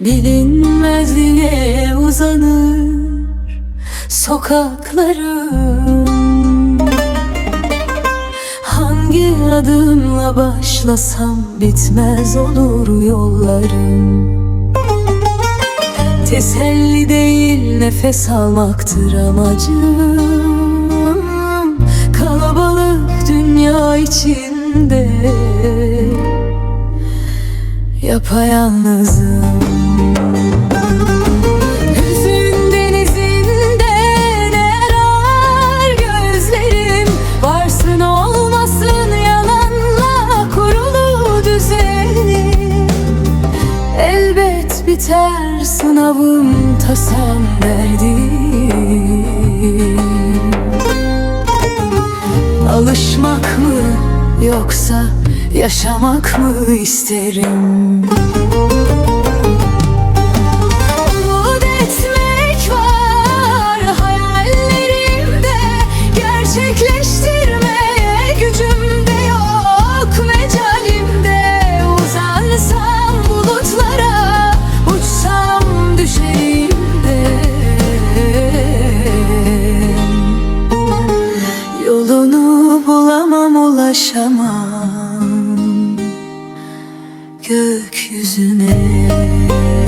Bilinmezliğe uzanır sokaklarım Hangi adımla başlasam bitmez olur yollarım. Teselli değil nefes almaktır amacım. Kalabalık dünya içinde Yapayalnızım. Hüzün denizinde ne arar gözlerim. Varsın olmasın yalanla kurulu düzenim. Elbet biter sınavım tasam derdim Alışmak mı yoksa yaşamak mı isterim? Umut var hayallerimde Gerçekleştirmeye gücüm yok mecalimde. Uzansam bulutlara uçsam düşeyim de Yolunu bulamam ulaşamam gökyüzüne.